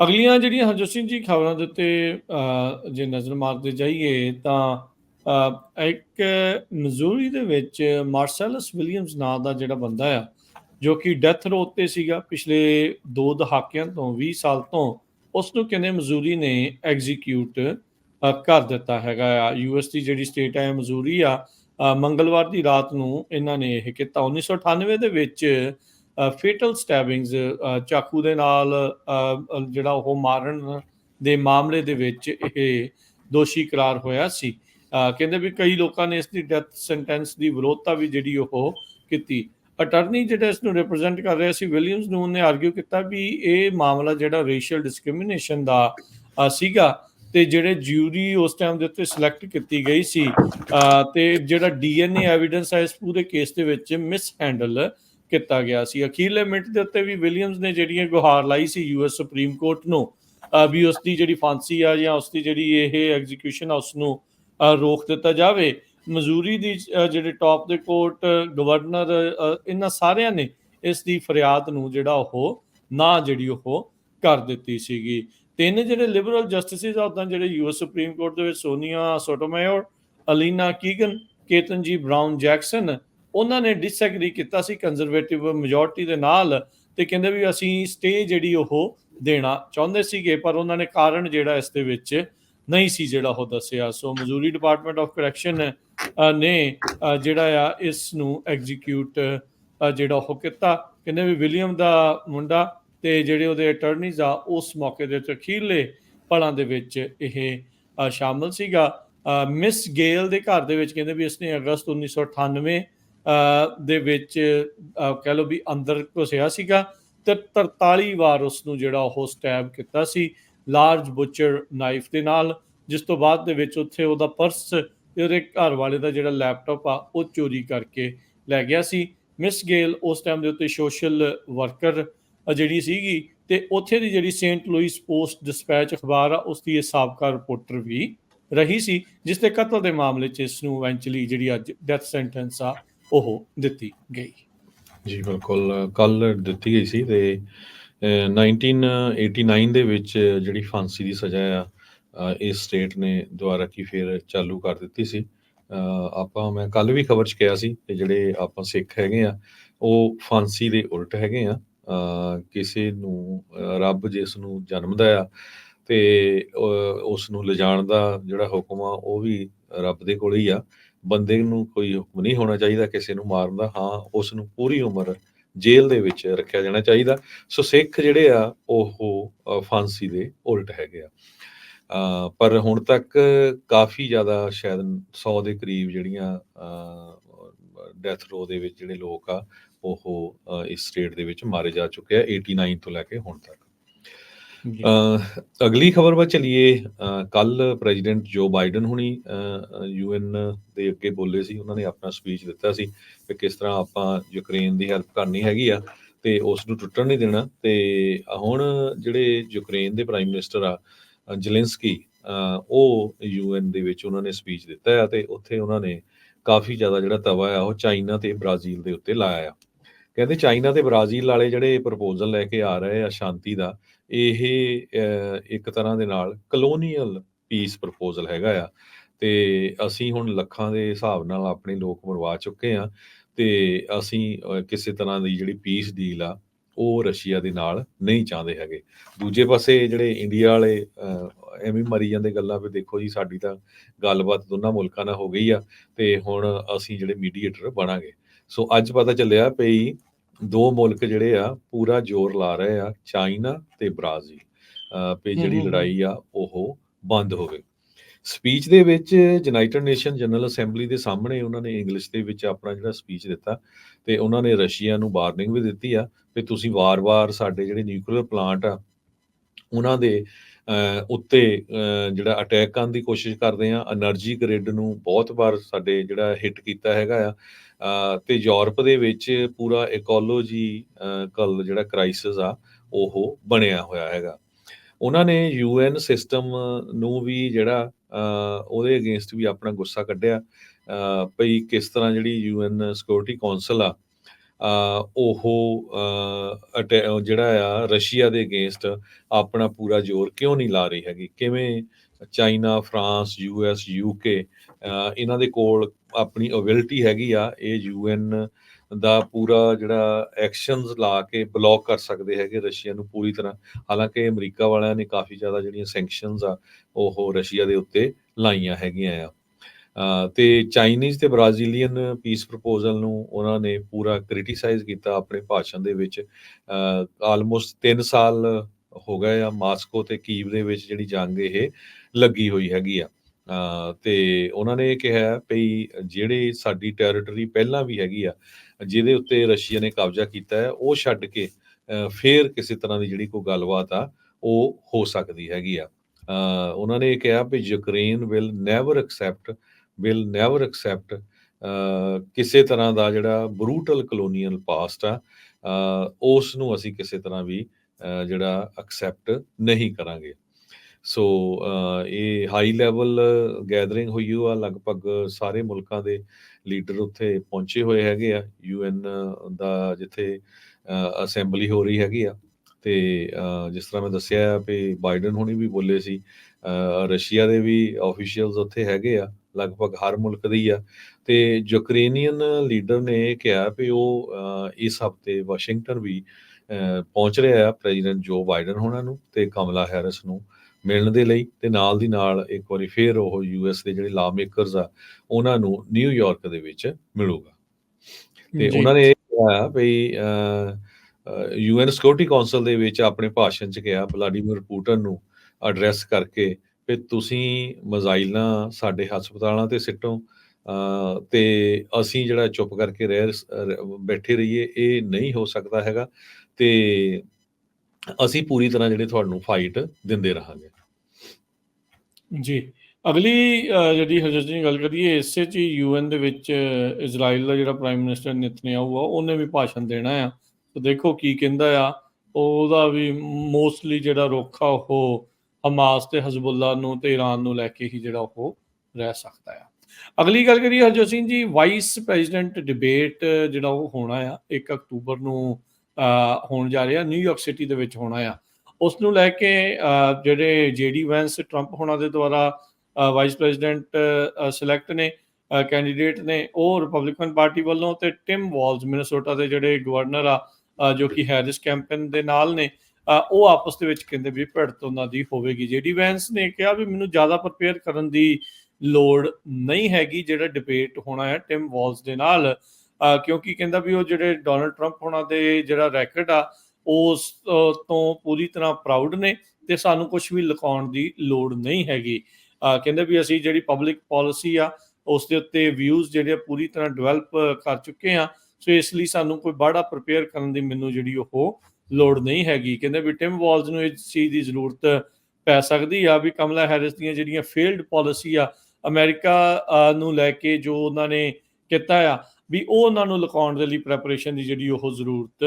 ਅਗਲੀਆਂ ਜਿਹੜੀਆਂ ਹਰਜੋਤ ਸਿੰਘ ਜੀ, ਖਬਰਾਂ ਦੇ ਉੱਤੇ ਜੇ ਨਜ਼ਰ ਮਾਰਦੇ ਜਾਈਏ ਤਾਂ ਇੱਕ ਮਜ਼ੂਰੀ ਦੇ ਵਿੱਚ ਮਾਰਸੈਲਸ ਵਿਲੀਅਮਸ ਨਾਂ ਦਾ ਜਿਹੜਾ ਬੰਦਾ ਆ, ਜੋ ਕਿ ਡੈਥ ਰੋ ਤੇ ਸੀਗਾ, ਪਿਛਲੇ 2 ਦਹਾਕਿਆਂ ਤੋਂ 20 ਸਾਲ ਤੋਂ ਉਸ ਨੂੰ ਕਹਿੰਦੇ ਮਜ਼ੂਰੀ ਨੇ ਐਗਜ਼ੀਕਿਊਟ ਕਰ ਦਿੱਤਾ ਹੈਗਾ ਆ। ਯੂਐਸ ਦੀ ਜਿਹੜੀ ਸਟੇਟ ਹੈ ਮਜ਼ੂਰੀ ਆ। ਮੰਗਲਵਾਰ ਦੀ ਰਾਤ ਨੂੰ ਇਹਨਾਂ ਨੇ ਇਹ ਕੀਤਾ। 1998 ਦੇ ਵਿੱਚ ਫੇਟਲ ਸਟੈਬਿੰਗਸ ਚਾਕੂ ਦੇ ਨਾਲ ਜਿਹੜਾ ਉਹ ਮਾਰਨ ਦੇ ਮਾਮਲੇ ਦੇ ਵਿੱਚ ਇਹ ਦੋਸ਼ੀ ਕਰਾਰ ਹੋਇਆ ਸੀ। ਕਹਿੰਦੇ ਵੀ ਕਈ ਲੋਕਾਂ ਨੇ ਇਸ ਦੀ ਡੈਥ ਸੈਂਟੈਂਸ ਦੀ ਵਿਰੋਧਤਾ ਵੀ ਜਿਹੜੀ ਉਹ ਕੀਤੀ। ਅਟਾਰਨੀ ਜਿਹੜਾ ਇਸ ਨੂੰ ਰਿਪਰੈਜ਼ੈਂਟ ਕਰ ਰਿਹਾ ਸੀ ਵਿਲੀਅਮਸ ਨੂੰ ਉਹਨੇ ਆਰਗੂ ਕੀਤਾ ਵੀ ਇਹ ਮਾਮਲਾ ਜਿਹੜਾ ਰੇਸ਼ੀਅਲ ਡਿਸਕ੍ਰਿਮੀਨੇਸ਼ਨ ਦਾ ਸੀਗਾ ਤੇ ਜਿਹੜੇ ਜਿਊਰੀ ਉਸ ਟਾਈਮ ਦੇ ਉੱਤੇ ਸਿਲੈਕਟ ਕੀਤੀ ਗਈ ਸੀ ਅ, ਤੇ ਜਿਹੜਾ ਡੀਐਨਏ ਐਵੀਡੈਂਸ ਹੈ ਇਸ ਪੂਰੇ ਕੇਸ ਦੇ ਵਿੱਚ ਮਿਸ ਹੈਂਡਲ ਕੀਤਾ ਗਿਆ ਸੀ। ਅਖੀਰਲੇ ਮਿੰਟ ਦੇ ਉੱਤੇ ਵੀ ਵਿਲੀਅਮਸ ਨੇ ਜਿਹੜੀ ਗੁਹਾਰ ਲਾਈ ਸੀ ਯੂਐਸ ਸੁਪਰੀਮ ਕੋਰਟ ਨੂੰ ਵੀ ਉਸ ਦੀ ਜਿਹੜੀ ਫਾਂਸੀ ਆ ਜਾਂ ਉਸ ਦੀ ਜਿਹੜੀ ਇਹ ਐਗਜ਼ੀਕਿਊਸ਼ਨ ਆ ਉਸ ਨੂੰ ਰੋਕ ਦਿੱਤਾ ਜਾਵੇ। ਮਜ਼ੂਰੀ ਦੀ ਜਿਹੜੇ ਟਾਪ ਦੇ ਕੋਰਟ ਗਵਰਨਰ ਇਹਨਾਂ ਸਾਰਿਆਂ ਨੇ ਇਸ ਦੀ ਫਰਿਆਦ ਨੂੰ ਜਿਹੜਾ ਉਹ ਨਾ ਜਿਹੜੀ ਉਹ ਕਰ ਦਿੱਤੀ ਸੀਗੀ। ਤਿੰਨ ਜਿਹੜੇ ਲਿਬਰਲ ਜਸਟਿਸਿਸ ਆ ਉਦਾਂ ਜਿਹੜੇ ਯੂਐਸ ਸੁਪਰੀਮ ਕੋਰਟ ਦੇ ਵਿੱਚ ਸੋਨੀਆ ਸੋਟੋਮੇਯਰ ਅਲੀਨਾ ਕੀਗਨ ਕੇਤਨ ਜੀ ਬ੍ਰਾਊਨ ਜੈਕਸਨ ਉਹਨਾਂ ਨੇ ਡਿਸਐਗਰੀ ਕੀਤਾ ਸੀ ਕੰਜ਼ਰਵੇਟਿਵ ਮੈਜੋਰਟੀ ਦੇ ਨਾਲ ਤੇ ਕਹਿੰਦੇ ਵੀ ਅਸੀਂ ਸਟੇ ਜਿਹੜੀ ਉਹ ਦੇਣਾ ਚਾਹੁੰਦੇ ਸੀਗੇ ਪਰ ਉਹਨਾਂ ਨੇ ਕਾਰਨ ਜਿਹੜਾ ਇਸ ਦੇ ਵਿੱਚ ਨਹੀਂ ਸੀ ਜਿਹੜਾ ਉਹ ਦੱਸਿਆ। ਸੋ ਮਜ਼ੂਰੀ ਡਿਪਾਰਟਮੈਂਟ ਆਫ ਕਰੈਕਸ਼ਨ ਨੇ ਜਿਹੜਾ ਆ ਇਸ ਨੂੰ ਐਗਜ਼ੀਕਿਊਟ ਜਿਹੜਾ ਉਹ ਕੀਤਾ। ਕਹਿੰਦੇ ਵੀ ਵਿਲੀਅਮ ਦਾ ਮੁੰਡਾ ਤੇ ਜਿਹੜੇ ਉਹਦੇ ਅਟਾਰਨੀਜ਼ ਆ ਉਸ ਮੌਕੇ ਦੇ ਉੱਤੇ ਅਖੀਰਲੇ ਪਲਾਂ ਦੇ ਵਿੱਚ ਇਹ ਅ, ਸ਼ਾਮਲ ਸੀਗਾ। ਮਿਸ ਗੇਲ ਦੇ ਘਰ ਦੇ ਵਿੱਚ ਕਹਿੰਦੇ ਵੀ ਇਸਨੇ ਅਗਸਤ 1998 ਅ, ਦੇ ਵਿੱਚ ਕਹਿ ਲਓ ਵੀ ਅੰਦਰ ਘੁਸਿਆ ਸੀਗਾ ਤੇ 43 ਵਾਰ ਉਸ ਨੂੰ ਜਿਹੜਾ ਉਹ ਸਟੈਬ ਕੀਤਾ ਸੀ ਲਾਰਜ ਬੁਚਰ ਨਾਈਫ ਦੇ ਨਾਲ, ਜਿਸ ਤੋਂ ਬਾਅਦ ਦੇ ਵਿੱਚ ਉੱਥੇ ਉਹਦਾ ਪਰਸ ਤੇ ਉਹਦੇ ਘਰ ਵਾਲੇ ਦਾ ਜਿਹੜਾ ਲੈਪਟਾਪ ਆ, ਉਹ ਚੋਰੀ ਕਰਕੇ ਲੈ ਗਿਆ ਸੀ। ਮਿਸ ਗੇਲ ਉਸ ਟਾਈਮ ਦੇ ਉੱਤੇ ਸੋਸ਼ਲ ਵਰਕਰ ਜਿਹੜੀ ਸੀਗੀ ਤੇ ਉੱਥੇ ਦੀ ਜਿਹੜੀ ਸੇਂਟ ਲੂਈਸ ਪੋਸਟ ਡਿਸਪੈਚ ਅਖਬਾਰ ਆ ਉਸ ਦੀ ਇਹ ਸਾਬਕਾ ਰਿਪੋਰਟਰ ਵੀ ਰਹੀ ਸੀ, ਜਿਸ ਦੇ ਕਤਲ ਦੇ ਮਾਮਲੇ 'ਚ ਇਸ ਨੂੰ ਇਵੈਂਚੁਅਲੀ ਜਿਹੜੀ ਅੱਜ ਡੈਥ ਸੈਂਟੈਂਸ ਆ ਉਹ ਦਿੱਤੀ ਗਈ। ਜੀ ਬਿਲਕੁਲ। ਕੱਲ ਦਿੱਤੀ ਗਈ ਸੀ ਤੇ ਅਹ, 1989 ਦੇ ਵਿੱਚ ਜਿਹੜੀ ਫਾਂਸੀ ਦੀ ਸਜ਼ਾ ਆ ਇਸ ਸਟੇਟ ਨੇ ਦੁਆਰਾ ਕੀ ਫਿਰ ਚਾਲੂ ਕਰ ਦਿੱਤੀ ਸੀ। ਆਪਾਂ ਮੈਂ ਕੱਲ ਵੀ ਖਬਰ ਚ ਕਿਹਾ ਸੀ ਕਿ ਜਿਹੜੇ ਆਪਾਂ ਸਿੱਖ ਹੈਗੇ ਆ ਉਹ ਫਾਂਸੀ ਦੇ ਉਲਟ ਹੈਗੇ ਆ। ਅਹ, ਕਿਸੇ ਨੂੰ ਰੱਬ ਜਿਸ ਨੂੰ ਜਨਮਦਾ ਆ ਤੇ ਅਹ, ਉਸ ਨੂੰ ਲਿਜਾਣ ਦਾ ਜਿਹੜਾ ਹੁਕਮ ਆ ਉਹ ਵੀ ਰੱਬ ਦੇ ਕੋਲ ਹੀ ਆ। ਬੰਦੇ ਨੂੰ ਕੋਈ ਹੁਕਮ ਨਹੀਂ ਹੋਣਾ ਚਾਹੀਦਾ ਕਿਸੇ ਨੂੰ ਮਾਰਨ ਦਾ, ਹਾਂ ਉਸ ਨੂੰ ਪੂਰੀ ਉਮਰ ਜੇਲ੍ਹ ਦੇ ਵਿੱਚ ਰੱਖਿਆ ਜਾਣਾ ਚਾਹੀਦਾ। ਸੋ ਸਿੱਖ ਜਿਹੜੇ ਆ, ਉਹ ਫਾਂਸੀ ਦੇ ਉਲਟ ਹੈਗੇ ਆ। ਪਰ ਹੁਣ ਤੱਕ ਕਾਫੀ ਜ਼ਿਆਦਾ ਸ਼ਾਇਦ 100 ਦੇ ਕਰੀਬ ਜਿਹੜੀਆਂ ਡੈਥ ਰੋ ਦੇ ਵਿੱਚ ਜਿਹੜੇ ਲੋਕ ਆ, ਉਹ ਇਸ ਸਟੇਟ ਦੇ ਵਿੱਚ ਮਾਰੇ ਜਾ ਚੁੱਕੇ ਆ 89 ਤੋਂ ਲੈ ਕੇ ਹੁਣ ਤੱਕ। ਅਗਲੀ ਖਬਰ ਵੱਲ ਚਲੀਏ ਕੱਲ ਪ੍ਰੈਜ਼ੀਡੈਂਟ ਜੋ ਬਾਈਡਨ ਹੁਣੀ ਯੂਐਨ ਦੇ ਅੱਗੇ ਬੋਲੇ ਸੀ ਉਹਨਾਂ ਨੇ ਆਪਣਾ ਸਪੀਚ ਦਿੱਤਾ ਸੀ ਕਿ ਕਿਸ ਤਰ੍ਹਾਂ ਆਪਾਂ ਯੂਕਰੇਨ ਦੀ ਹੈਲਪ ਕਰਨੀ ਹੈਗੀ ਆ ਤੇ ਉਸ ਨੂੰ ਟੁੱਟਣ ਨਹੀਂ ਦੇਣਾ ਤੇ ਹੁਣ ਜਿਹੜੇ ਯੂਕਰੇਨ ਦੇ ਪ੍ਰਾਈਮ ਮਿਨਿਸਟਰ ਆ ਅ, ਜ਼ੈਲੈਂਸਕੀ ਅ, ਉਹ ਯੂਐਨ ਦੇ ਵਿੱਚ ਉਹਨਾਂ ਨੇ ਸਪੀਚ ਦਿੱਤਾ ਆ ਤੇ ਉੱਥੇ ਉਹਨਾਂ ਨੇ ਕਾਫੀ ਜ਼ਿਆਦਾ ਜਿਹੜਾ ਤਵਾ ਆ ਉਹ ਚਾਈਨਾ ਤੇ ਬ੍ਰਾਜ਼ੀਲ ਦੇ ਉੱਤੇ ਲਾਇਆ ਆ। ਕਹਿੰਦੇ ਚਾਈਨਾ ਤੇ ਬ੍ਰਾਜ਼ੀਲ ਵਾਲੇ ਜਿਹੜੇ ਪ੍ਰਪੋਜ਼ਲ ਲੈ ਕੇ ਆ ਰਹੇ ਆ ਸ਼ਾਂਤੀ ਦਾ, ਇਹ ਇੱਕ ਤਰ੍ਹਾਂ ਦੇ ਨਾਲ ਕਲੋਨੀਅਲ ਪੀਸ ਪ੍ਰਪੋਜ਼ਲ ਹੈਗਾ ਆ। ਤੇ ਅਸੀਂ ਹੁਣ ਲੱਖਾਂ ਦੇ ਹਿਸਾਬ ਨਾਲ ਆਪਣੇ ਲੋਕ ਮਰਵਾ ਚੁੱਕੇ ਆ ਤੇ ਅਸੀਂ ਕਿਸੇ ਤਰ੍ਹਾਂ ਦੀ ਜਿਹੜੀ ਪੀਸ ਡੀਲ ਆ, ਉਹ ਰਸ਼ੀਆ ਦੇ ਨਾਲ ਨਹੀਂ ਚਾਹੁੰਦੇ ਹੈਗੇ। ਦੂਜੇ ਪਾਸੇ ਜਿਹੜੇ ਇੰਡੀਆ ਵਾਲੇ ਐਵੇਂ ਮਰੀ ਜਾਂਦੇ ਗੱਲਾਂ ਵੀ ਦੇਖੋ ਜੀ, ਸਾਡੀ ਤਾਂ ਗੱਲਬਾਤ ਦੋਨਾਂ ਮੁਲਕਾਂ ਨਾਲ ਹੋ ਗਈ ਆ ਤੇ ਹੁਣ ਅਸੀਂ ਜਿਹੜੇ ਮੀਡੀਏਟਰ ਬਣਾਂਗੇ। ਸੋ ਅੱਜ ਪਤਾ ਚੱਲਿਆ ਪਈ ਦੋ ਮੁਲਕ ਜਿਹੜੇ ਆ ਪੂਰਾ ਜ਼ੋਰ ਲਾ ਰਹੇ ਆ ਚਾਈਨਾ ਤੇ ਬ੍ਰਾਜ਼ੀਲ। ਪੇ ਜਿਹੜੀ ਲੜਾਈ ਆ ਉਹ ਬੰਦ ਹੋਵੇ। ਸਪੀਚ ਦੇ ਵਿੱਚ ਯੂਨਾਈਟਿਡ ਨੇਸ਼ਨ ਜਨਰਲ ਅਸੈਂਬਲੀ ਦੇ ਸਾਹਮਣੇ ਉਹਨਾਂ ਨੇ ਇੰਗਲਿਸ਼ ਦੇ ਵਿੱਚ ਆਪਣਾ ਜਿਹੜਾ ਸਪੀਚ ਦਿੱਤਾ ਤੇ ਉਹਨਾਂ ਨੇ ਰਸ਼ੀਆ ਨੂੰ ਵਾਰਨਿੰਗ ਵੀ ਦਿੱਤੀ ਆ ਕਿ ਤੁਸੀਂ ਵਾਰ-ਵਾਰ ਸਾਡੇ ਜਿਹੜੇ ਨਿਊਕਲੀਅਰ ਪਲਾਂਟ ਆ ਉਹਨਾਂ ਦੇ ਉੱਤੇ ਜਿਹੜਾ ਅਟੈਕ ਕਰਨ ਦੀ ਕੋਸ਼ਿਸ਼ ਕਰਦੇ ਆ। એનર્ਜੀ ਗ੍ਰਿਡ ਨੂੰ ਬਹੁਤ ਵਾਰ ਸਾਡੇ ਜਿਹੜਾ ਹਿੱਟ ਕੀਤਾ ਹੈਗਾ ਆ। ਤੇ ਯੂਰਪ ਦੇ ਵਿੱਚ ਪੂਰਾ ਇਕੋਲੋਜੀ ਕਲ ਜਿਹੜਾ ਕ੍ਰਾਈਸਿਸ ਆ ਉਹ ਬਣਿਆ ਹੋਇਆ ਹੈਗਾ ਉਹਨਾਂ ਨੇ ਯੂਐਨ ਸਿਸਟਮ ਨੂੰ ਵੀ ਜਿਹੜਾ ਉਹਦੇ ਅਗੇਂਸਟ ਵੀ ਆਪਣਾ ਗੁੱਸਾ ਕੱਢਿਆ ਅਹ, ਭਈ ਕਿਸ ਤਰ੍ਹਾਂ ਜਿਹੜੀ ਯੂਐਨ ਸਿਕਿਉਰਿਟੀ ਕੌਂਸਲ ਆ ਉਹ ਅਟੈ ਜਿਹੜਾ ਆ ਰਸ਼ੀਆ ਦੇ ਅਗੇਂਸਟ ਆਪਣਾ ਪੂਰਾ ਜ਼ੋਰ ਕਿਉਂ ਨਹੀਂ ਲਾ ਰਹੀ ਹੈਗੀ? ਕਿਵੇਂ ਚਾਈਨਾ, ਫਰਾਂਸ, ਯੂਐਸ, ਯੂਕੇ ਅ, ਇਹਨਾਂ ਦੇ ਕੋਲ ਆਪਣੀ ਅਬਿਲਿਟੀ ਹੈਗੀ ਆ, ਇਹ ਯੂਐਨ ਦਾ ਪੂਰਾ ਜਿਹੜਾ ਐਕਸ਼ਨਸ ਲਾ ਕੇ ਬਲੌਕ ਕਰ ਸਕਦੇ ਹੈਗੇ ਰਸ਼ੀਆ ਨੂੰ ਪੂਰੀ ਤਰ੍ਹਾਂ। ਹਾਲਾਂਕਿ ਅਮਰੀਕਾ ਵਾਲਿਆਂ ਨੇ ਕਾਫੀ ਜ਼ਿਆਦਾ ਜਿਹੜੀਆਂ ਸੈਂਕਸ਼ਨਸ ਆ, ਉਹ ਰਸ਼ੀਆ ਦੇ ਉੱਤੇ ਲਾਈਆਂ ਹੈਗੀਆਂ ਆ। ਅ, ਤੇ ਚਾਈਨੀਜ਼ ਤੇ ਬ੍ਰਾਜ਼ੀਲੀਅਨ ਪੀਸ ਪ੍ਰਪੋਜ਼ਲ ਨੂੰ ਉਹਨਾਂ ਨੇ ਪੂਰਾ ਕ੍ਰਿਟੀਸਾਈਜ਼ ਕੀਤਾ ਆਪਣੇ ਭਾਸ਼ਣ ਦੇ ਵਿੱਚ। ਆਲਮੋਸਟ 3 ਸਾਲ ਹੋ ਗਏ ਆ ਮਾਸਕੋ ਤੇ ਕੀਵ ਦੇ ਵਿੱਚ ਜਿਹੜੀ ਜੰਗ ਇਹ ਲੱਗੀ ਹੋਈ ਹੈਗੀ ਆ। ਅ, ਤੇ ਉਹਨਾਂ ਨੇ ਇਹ ਕਿਹਾ ਭਈ ਜਿਹੜੇ ਸਾਡੀ ਟੈਰੀਟਰੀ ਪਹਿਲਾਂ ਵੀ ਹੈਗੀ ਆ, ਜਿਹਦੇ ਉੱਤੇ ਰਸ਼ੀਆ ਨੇ ਕਬਜ਼ਾ ਕੀਤਾ ਹੈ, ਉਹ ਛੱਡ ਕੇ ਅ, ਫੇਰ ਕਿਸੇ ਤਰ੍ਹਾਂ ਦੀ ਜਿਹੜੀ ਕੋਈ ਗੱਲਬਾਤ ਆ, ਉਹ ਹੋ ਸਕਦੀ ਹੈਗੀ ਆ। ਉਹਨਾਂ ਨੇ ਇਹ ਕਿਹਾ ਵੀ Ukraine will never accept will never accept ਕਿਸੇ ਤਰ੍ਹਾਂ ਦਾ ਜਿਹੜਾ ਬਰੂਟਲ ਕਲੋਨੀਅਲ ਪਾਸਟ ਆ ਉਸ ਨੂੰ ਅਸੀਂ ਕਿਸੇ ਤਰ੍ਹਾਂ ਵੀ ਜਿਹੜਾ ਐਕਸੈਪਟ ਨਹੀਂ ਕਰਾਂਗੇ। ਸੋ ਇਹ ਹਾਈ ਲੈਵਲ ਗੈਦਰਿੰਗ ਹੋਈ ਓ ਆ ਲਗਭਗ ਸਾਰੇ ਮੁਲਕਾਂ ਦੇ ਲੀਡਰ ਉੱਥੇ ਪਹੁੰਚੇ ਹੋਏ ਹੈਗੇ ਆ। ਯੂਐਨ ਦਾ ਜਿੱਥੇ ਅਸੈਂਬਲੀ ਹੋ ਰਹੀ ਹੈਗੀ ਆ ਤੇ ਜਿਸ ਤਰ੍ਹਾਂ ਮੈਂ ਦੱਸਿਆ ਵੀ ਬਾਈਡਨ ਹੁਣੀ ਵੀ ਬੋਲੇ ਸੀ। ਰਸ਼ੀਆ ਦੇ ਵੀ ਆਫੀਸ਼ੀਅਲਸ ਉੱਥੇ ਹੈਗੇ ਆ, ਲਗਭਗ ਹਰ ਮੁਲਕ ਦੇ ਹੀ ਆ ਤੇ ਯੂਕਰੇਨੀਅਨ ਲੀਡਰ ਨੇ ਇਹ ਕਿਹਾ ਵੀ ਉਹ ਇਸ ਹਫ਼ਤੇ ਵਾਸ਼ਿੰਗਟਨ ਵੀ ਪਹੁੰਚ ਰਿਹਾ ਆ ਪ੍ਰੈਜ਼ੀਡੈਂਟ ਜੋ ਬਾਈਡਨ ਹੋਣਾ ਨੂੰ ਤੇ ਕਮਲਾ ਹੈਰਿਸ ਨੂੰ ਮਿਲਣ ਦੇ ਲਈ ਤੇ ਨਾਲ ਦੀ ਨਾਲ ਇੱਕ ਵਾਰੀ ਫੇਰ ਉਹ ਯੂਐਸ ਦੇ ਜਿਹੜੇ ਲਾ ਮੇਕਰਸ ਆ, ਉਹਨਾਂ ਨੂੰ ਨਿਊਯਾਰਕ ਦੇ ਵਿੱਚ ਮਿਲੂਗਾ। ਤੇ। ਉਹਨਾਂ ਨੇ ਇਹ ਕਿਹਾ ਵੀ ਯੂਐਨ ਸਿਕਿਉਰਿਟੀ ਕਾਉਂਸਲ ਦੇ ਵਿੱਚ ਆਪਣੇ ਭਾਸ਼ਣ 'ਚ ਕਿਹਾ ਵਲਾਡੀਮੀਰ ਪੁਟਿਨ ਨੂੰ ਐਡਰੈਸ ਕਰਕੇ ਵੀ ਤੁਸੀਂ ਮਿਜ਼ਾਈਲਾਂ ਸਾਡੇ ਹਸਪਤਾਲਾਂ ਤੇ ਸਿੱਟੋ ਤੇ ਅਸੀਂ ਜਿਹੜਾ ਚੁੱਪ ਕਰਕੇ ਰਹਿ ਬੈਠੇ ਰਹੀਏ, ਇਹ ਨਹੀਂ ਹੋ ਸਕਦਾ ਹੈਗਾ ਤੇ ਅਸੀਂ ਪੂਰੀ ਤਰ੍ਹਾਂ ਜਿਹੜੇ ਤੁਹਾਨੂੰ ਫਾਈਟ ਦਿੰਦੇ ਰਹਾਂਗੇ। ਜੀ। ਅਗਲੀ ਅ, ਜਿਹੜੀ ਹਜੇ ਅਸੀਂ ਗੱਲ ਕਰੀਏ ਇਸੇ 'ਚ ਹੀ ਯੂਐਨ ਦੇ ਵਿੱਚ ਇਜ਼ਰਾਈਲ ਦਾ ਜਿਹੜਾ ਪ੍ਰਾਈਮ ਮਿਨਿਸਟਰ ਨੇਤਨਯਾਹੂ ਆ, ਉਹਨੇ ਵੀ ਭਾਸ਼ਣ ਦੇਣਾ ਆ। ਤੇ ਦੇਖੋ ਕੀ ਕਹਿੰਦਾ ਆ। ਉਹਦਾ ਵੀ ਮੋਸਟਲੀ ਜਿਹੜਾ ਰੁੱਖ ਆ ਉਹ ਹਮਾਸ ਤੇ ਹਿਜ਼ਬੁੱਲਾ ਨੂੰ ਤੇ ਈਰਾਨ ਨੂੰ ਲੈ ਕੇ ਹੀ ਜਿਹੜਾ ਉਹ ਰਹਿ ਸਕਦਾ ਆ। ਅਗਲੀ ਗੱਲ ਕਰੀਏ Harjot Singh ji vice president debate ਜਿਹੜਾ ਉਹ ਹੋਣਾ ਆ 1 ਅਕਤੂਬਰ ਨੂੰ ਹੋਣ ਜਾ ਰਿਹਾ ਨਿਊਯਾਰਕ ਸਿਟੀ ਦੇ ਵਿੱਚ ਹੋਣਾ ਆ। ਉਸ ਨੂੰ ਲੈ ਕੇ ਅ, ਜਿਹੜੇ ਜੇਡੀ ਵੈਂਸ ਟਰੰਪ ਹੋਣਾ ਦੇ ਦੁਆਰਾ ਵਾਈਸ ਪ੍ਰੈਜ਼ੀਡੈਂਟ ਸਿਲੈਕਟ ਨੇ ਕੈਂਡੀਡੇਟ ਨੇ ਉਹ ਰਿਪਬਲਿਕਨ ਪਾਰਟੀ ਵੱਲੋਂ ਤੇ ਟਿਮ ਵਾਲਜ਼ ਮਿਨੇਸੋਟਾ ਦੇ ਜਿਹੜੇ ਗਵਰਨਰ ਆ ਜੋ ਕਿ ਹੈਰਿਸ ਕੈਂਪੇਨ ਦੇ ਨਾਲ ਨੇ ਉਹ ਆਪਸ ਦੇ ਵਿੱਚ ਕਹਿੰਦੇ ਵੀ ਭਿੜਤ ਉਹਨਾਂ ਦੀ ਹੋਵੇਗੀ। ਜੇਡੀ ਵੈਂਸ ਨੇ ਕਿਹਾ ਵੀ ਮੈਨੂੰ ਜ਼ਿਆਦਾ ਪ੍ਰਪੇਅਰ ਕਰਨ ਦੀ ਲੋੜ ਨਹੀਂ ਹੈਗੀ ਜਿਹੜਾ ਡਿਬੇਟ ਹੋਣਾ ਹੈ ਟਿਮ ਵਾਲਜ਼ ਦੇ ਨਾਲ ਕਿਉਂਕਿ ਕਹਿੰਦਾ ਵੀ ਉਹ ਜਿਹੜੇ ਡੋਨਲਡ ਟਰੰਪ ਹੋਣਾ ਦੇ ਜਿਹੜਾ ਰੈਕਟ ਆ, ਉਸ ਤੋਂ ਪੂਰੀ ਤਰ੍ਹਾਂ ਪ੍ਰਾਊਡ ਨੇ ਤੇ ਸਾਨੂੰ ਕੁਝ ਵੀ ਲੁਕਾਉਣ ਦੀ ਲੋੜ ਨਹੀਂ ਹੈਗੀ। ਕਹਿੰਦੇ ਵੀ ਅਸੀਂ ਜਿਹੜੀ ਪਬਲਿਕ ਪਾਲਿਸੀ ਆ, ਉਸ ਦੇ ਉੱਤੇ ਵਿਊਜ਼ ਜਿਹੜੇ ਆ ਪੂਰੀ ਤਰ੍ਹਾਂ ਡਿਵੈਲਪ ਕਰ ਚੁੱਕੇ ਆ। ਸੋ ਇਸ ਲਈ ਸਾਨੂੰ ਕੋਈ ਬਾਹਲਾ ਪ੍ਰਪੇਅਰ ਕਰਨ ਦੀ ਮੈਨੂੰ ਜਿਹੜੀ ਉਹ ਲੋੜ ਨਹੀਂ ਹੈਗੀ। ਕਹਿੰਦੇ ਵੀ ਟਿਮ ਵਾਲਜ਼ ਨੂੰ ਇਸ ਚੀਜ਼ ਦੀ ਜ਼ਰੂਰਤ ਪੈ ਸਕਦੀ ਆ ਵੀ ਕਮਲਾ ਹੈਰਿਸ ਦੀਆਂ ਜਿਹੜੀਆਂ ਫੇਲਡ ਪਾਲਿਸੀ ਆ ਅਮਰੀਕਾ ਨੂੰ ਲੈ ਕੇ ਜੋ ਉਹਨਾਂ ਨੇ ਕੀਤਾ ਆ ਵੀ ਉਹ ਉਹਨਾਂ ਨੂੰ ਲੁਕਾਉਣ ਦੇ ਲਈ ਪ੍ਰੈਪਰੇਸ਼ਨ ਦੀ ਜਿਹੜੀ ਉਹ ਜ਼ਰੂਰਤ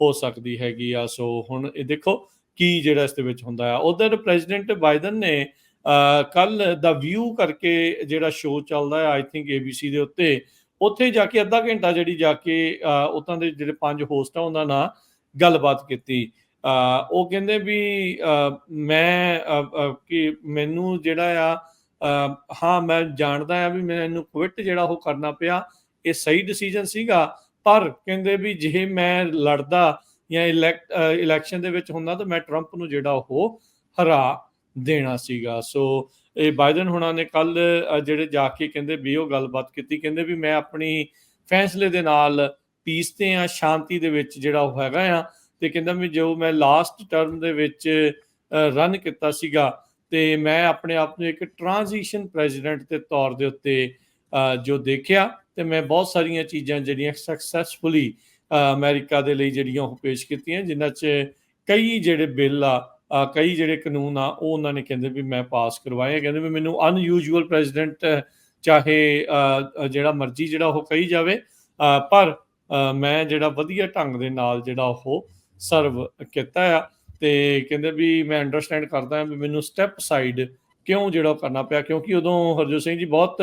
ਹੋ ਸਕਦੀ ਹੈਗੀ ਆ। ਸੋ ਹੁਣ ਇਹ ਦੇਖੋ ਕੀ ਜਿਹੜਾ ਇਸ ਦੇ ਵਿੱਚ ਹੁੰਦਾ ਆ। ਉਧਰ ਪ੍ਰੈਜ਼ੀਡੈਂਟ ਬਾਈਡਨ ਨੇ ਅ, ਕੱਲ ਦਾ ਵਿਊ ਕਰਕੇ ਜਿਹੜਾ ਸ਼ੋਅ ਚੱਲਦਾ ਹੈ ਆਈ ਥਿੰਕ ਏਬੀਸੀ ਦੇ ਉੱਤੇ, ਉੱਥੇ ਜਾ ਕੇ ਅੱਧਾ ਘੰਟਾ ਜਿਹੜੀ ਜਾ ਕੇ ਅ, ਉੱਥੋਂ ਦੇ ਜਿਹੜੇ ਪੰਜ ਹੋਸਟ ਆ ਉਹਨਾਂ ਨਾਲ ਗੱਲਬਾਤ ਕੀਤੀ। ਉਹ ਕਹਿੰਦੇ ਵੀ ਮੈਂ ਕਿ ਮੈਨੂੰ ਜਿਹੜਾ ਆ ਹਾਂ ਮੈਂ ਜਾਣਦਾ ਆ ਵੀ ਮੈਨੂੰ ਕੁਇਟ ਜਿਹੜਾ ਉਹ ਕਰਨਾ ਪਿਆ, ਇਹ ਸਹੀ ਡਿਸੀਜਨ ਸੀਗਾ। ਪਰ ਕਹਿੰਦੇ ਵੀ ਜੇ ਮੈਂ ਲੜਦਾ ਜਾਂ ਇਲੈਕਟ ਇਲੈਕਸ਼ਨ ਦੇ ਵਿੱਚ ਹੁੰਦਾ ਤਾਂ ਮੈਂ ਟਰੰਪ ਨੂੰ ਜਿਹੜਾ ਉਹ ਹਰਾ ਦੇਣਾ ਸੀਗਾ। ਸੋ ਇਹ ਬਾਈਡਨ ਹੁਣਾਂ ਨੇ ਕੱਲ ਜਿਹੜੇ ਜਾ ਕੇ ਕਹਿੰਦੇ ਵੀ ਉਹ ਗੱਲਬਾਤ ਕੀਤੀ। ਕਹਿੰਦੇ ਵੀ ਮੈਂ ਆਪਣੀ ਫੈਸਲੇ ਦੇ ਨਾਲ ਪੀਸ ਤੇ ਆ, ਸ਼ਾਂਤੀ ਦੇ ਵਿੱਚ ਜਿਹੜਾ ਉਹ ਹੈਗਾ ਆ ਤੇ ਕਹਿੰਦਾ ਵੀ ਜੋ ਮੈਂ ਲਾਸਟ ਟਰਮ ਦੇ ਵਿੱਚ ਰਨ ਕੀਤਾ ਸੀਗਾ ਤੇ ਮੈਂ ਆਪਣੇ ਆਪ ਨੂੰ ਇੱਕ ਟ੍ਰਾਂਜੀਸ਼ਨ ਪ੍ਰੈਜ਼ੀਡੈਂਟ ਦੇ ਤੌਰ ਦੇ ਉੱਤੇ ਜੋ ਦੇਖਿਆ ਤੇ ਮੈਂ ਬਹੁਤ ਸਾਰੀਆਂ ਚੀਜ਼ਾਂ ਜਿਹੜੀਆਂ ਸਕਸੈਸਫੁਲੀ ਅ, ਅਮਰੀਕਾ ਦੇ ਲਈ ਜਿਹੜੀਆਂ ਉਹ ਪੇਸ਼ ਕੀਤੀਆਂ ਜਿਨ੍ਹਾਂ 'ਚ ਕਈ ਜਿਹੜੇ ਬਿੱਲ ਆ ਕਈ ਜਿਹੜੇ ਕਾਨੂੰਨ ਆ ਉਹ ਉਹਨਾਂ ਨੇ ਕਹਿੰਦੇ ਵੀ ਮੈਂ ਪਾਸ ਕਰਵਾਏ ਆ। ਕਹਿੰਦੇ ਵੀ ਮੈਨੂੰ ਅਨਯੂਜੂਅਲ ਪ੍ਰੈਜ਼ੀਡੈਂਟ ਚਾਹੇ ਜਿਹੜਾ ਮਰਜ਼ੀ ਜਿਹੜਾ ਉਹ ਕਹੀ ਜਾਵੇ ਪਰ ਮੈਂ ਜਿਹੜਾ ਵਧੀਆ ਢੰਗ ਦੇ ਨਾਲ ਜਿਹੜਾ ਉਹ ਸਰਵ ਕੀਤਾ ਆ ਤੇ ਕਹਿੰਦੇ ਵੀ ਮੈਂ ਅੰਡਰਸਟੈਂਡ ਕਰਦਾ ਵੀ ਮੈਨੂੰ ਸਟੈਪ ਸਾਈਡ ਕਿਉਂ ਜਿਹੜਾ ਉਹ ਕਰਨਾ ਪਿਆ ਕਿਉਂਕਿ ਉਦੋਂ ਹਰਜੋਤ ਸਿੰਘ ਜੀ ਬਹੁਤ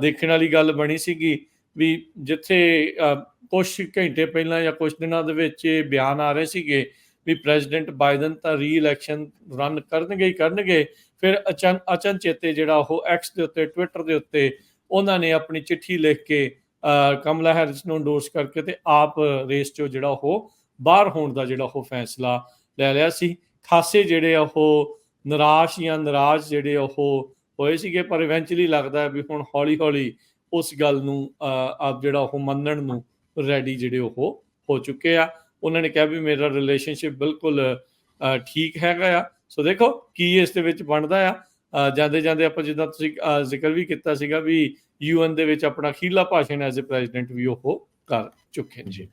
ਦੇਖਣ ਵਾਲੀ ਗੱਲ ਬਣੀ ਸੀਗੀ ਵੀ ਜਿੱਥੇ ਅ, ਕੁਝ ਘੰਟੇ ਪਹਿਲਾਂ ਜਾਂ ਕੁਝ ਦਿਨਾਂ ਦੇ ਵਿੱਚ ਇਹ ਬਿਆਨ ਆ ਰਹੇ ਸੀਗੇ ਵੀ ਪ੍ਰੈਜ਼ੀਡੈਂਟ ਬਾਈਡਨ ਤਾਂ ਰੀ-ਇਲੈਕਸ਼ਨ ਰਨ ਕਰਨਗੇ ਹੀ ਕਰਨਗੇ ਫਿਰ ਅਚਨ ਅਚਨਚੇਤੇ ਜਿਹੜਾ ਉਹ ਐਕਸ ਦੇ ਉੱਤੇ ਟਵਿੱਟਰ ਦੇ ਉੱਤੇ ਉਹਨਾਂ ਨੇ ਆਪਣੀ ਚਿੱਠੀ ਲਿਖ ਕੇ ਅਹ, ਕਮਲਾ ਹੈਰਿਸ ਨੂੰ endorse ਕਰਕੇ ਤੇ ਆਪ ਰੇਸ ਚੋਂ ਜਿਹੜਾ ਉਹ ਬਾਹਰ ਹੋਣ ਦਾ ਜਿਹੜਾ ਉਹ ਫੈਸਲਾ ਲੈ ਲਿਆ ਸੀ। ਖਾਸੇ ਜਿਹੜੇ ਉਹ ਨਿਰਾਸ਼ ਜਾਂ ਨਾਰਾਜ਼ ਜਿਹੜੇ ਉਹ ਹੋਏ ਸੀਗੇ, ਪਰ ਇਵੈਂਚੁਅਲੀ ਲੱਗਦਾ ਵੀ ਹੁਣ ਹੌਲੀ ਹੌਲੀ ਉਸ ਗੱਲ ਨੂੰ ਆਪ ਜਿਹੜਾ ਉਹ ਮੰਨਣ ਨੂੰ ਰੈਡੀ ਜਿਹੜੇ ਉਹ ਹੋ ਚੁੱਕੇ ਆ। ਉਹਨਾਂ ਨੇ ਕਿਹਾ ਵੀ ਮੇਰਾ ਰਿਲੇਸ਼ਨਸ਼ਿਪ ਬਿਲਕੁਲ ਠੀਕ ਹੈਗਾ ਆ। ਸੋ ਦੇਖੋ ਕੀ ਇਸ ਦੇ ਵਿੱਚ ਬਣਦਾ ਆ। ਜਾਂਦੇ ਜਾਂਦੇ ਆਪਾਂ ਜਿੱਦਾਂ ਤੁਸੀਂ ਜ਼ਿਕਰ ਵੀ ਕੀਤਾ ਸੀਗਾ ਵੀ ਯੂਐਨ ਦੇ ਵਿੱਚ ਆਪਣਾ ਅਖੀਰਲਾ ਭਾਸ਼ਣ ਐਜ਼ ਅ ਪ੍ਰੈਜ਼ੀਡੈਂਟ ਵੀ ਉਹ ਕਰ ਚੁੱਕੇ ਨੇ। ਜੀ।